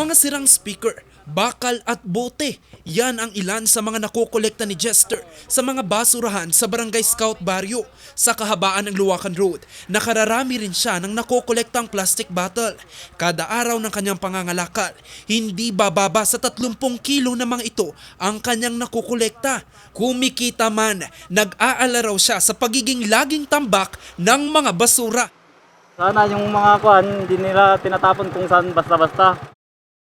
Mga sirang speaker, bakal at bote. Yan ang ilan sa mga nakokolekta ni Jester sa mga basurahan sa Barangay Scout Barrio sa kahabaan ng Luwakan Road. Nakararami rin siya ng nakokolektang plastic bottle. Kada araw ng kanyang pangangalakal, hindi bababa sa 30 kilo na mga ito ang kanyang nakokolekta. Kumikita man, nag-aala raw siya sa pagiging laging tambak ng mga basura. Sana yung mga kuan, hindi nila tinatapon kung saan basta-basta.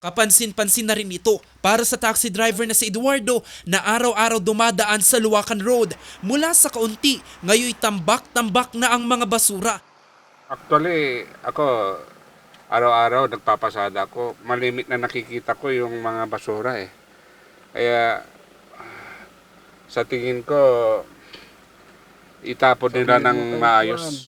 Kapansin-pansin na rin ito para sa taxi driver na si Eduardo na araw-araw dumadaan sa Luwakan Road. Mula sa kaunti, ngayon tambak-tambak na ang mga basura. Actually, ako, araw-araw nagpapasada ako. Malimit na nakikita ko yung mga basura eh. Kaya, sa tingin ko, itapon nila ng maayos.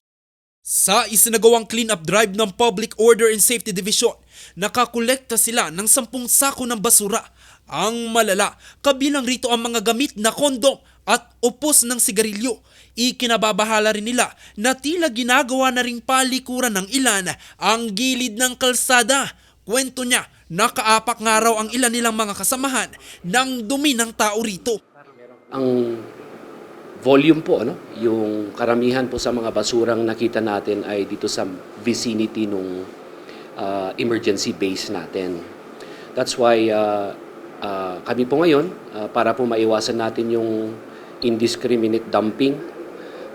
Sa isinagawang clean-up drive ng Public Order and Safety Division, nakakolekta sila ng 10 sako ng basura. Ang malala, kabilang rito ang mga gamit na kondom at upos ng sigarilyo. Ikinababahala rin nila na tila ginagawa na ring palikuran ng ilan ang gilid ng kalsada. Kwento niya, nakaapak nga raw ang ilan nilang mga kasamahan ng dumi ng tao rito. ang volume po ano yung karamihan po sa mga basurang nakita natin ay dito sa vicinity nung uh, emergency base natin. That's why uh, uh, kami po ngayon uh, para po maiwasan natin yung indiscriminate dumping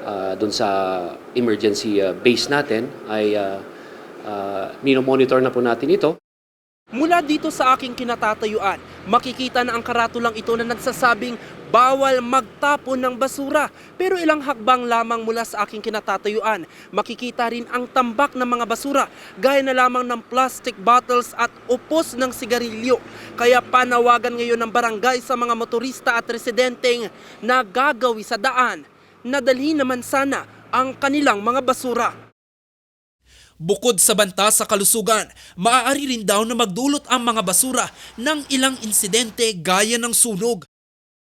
uh, dun sa emergency uh, base natin ay uh, uh, minomonitor na po natin ito. Mula dito sa aking kinatatayuan, makikita na ang karatulang ito na nagsasabing bawal magtapon ng basura. Pero ilang hakbang lamang mula sa aking kinatatayuan, makikita rin ang tambak ng mga basura, gaya na lamang ng plastic bottles at upos ng sigarilyo. Kaya panawagan ngayon ng barangay sa mga motorista at residenteng na gagawi sa daan, nadalhin naman sana ang kanilang mga basura. Bukod sa banta sa kalusugan, maaari rin daw na magdulot ang mga basura ng ilang insidente gaya ng sunog.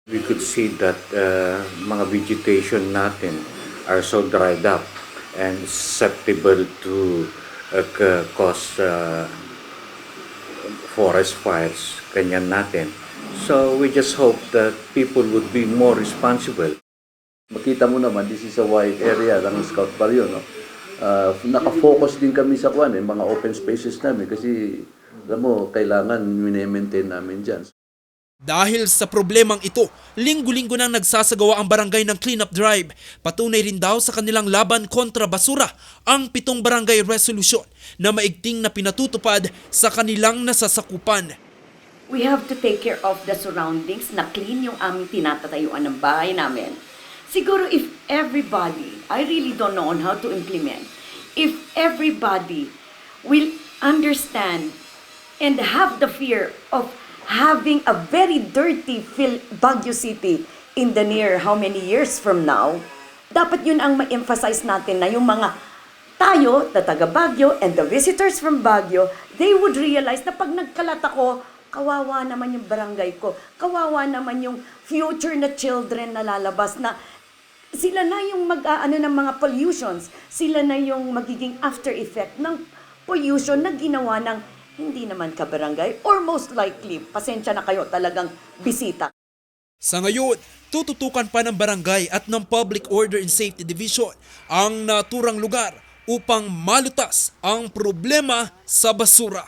We could see that uh, mga vegetation natin are so dried up and susceptible to uh, ca- cause uh, forest fires, kanyan natin. So we just hope that people would be more responsible. Makita mo naman, this is a wide area ng Scout Barrio, no? Uh, naka-focus din kami sa kwan, eh, mga open spaces namin kasi alam mo, kailangan mine-maintain namin dyan. Dahil sa problemang ito, linggo-linggo nang nagsasagawa ang barangay ng cleanup drive. Patunay rin daw sa kanilang laban kontra basura ang pitong barangay resolution na maigting na pinatutupad sa kanilang nasasakupan. we have to take care of the surroundings na clean yung aming tinatatayuan ng bahay namin. Siguro if everybody, I really don't know on how to implement, if everybody will understand and have the fear of having a very dirty Phil Baguio City in the near how many years from now, dapat yun ang ma-emphasize natin na yung mga tayo, na taga Baguio, and the visitors from Baguio, they would realize na pag nagkalat ako, kawawa naman yung barangay ko, kawawa naman yung future na children na lalabas na sila na yung mag-aano ng mga pollutions, sila na yung magiging after effect ng pollution na ginawa ng hindi naman ka-barangay or most likely, pasensya na kayo talagang bisita. Sa ngayon, tututukan pa ng barangay at ng Public Order and Safety Division ang naturang lugar upang malutas ang problema sa basura.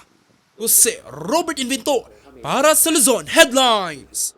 Jose Robert Inventor para sa Luzon Headlines.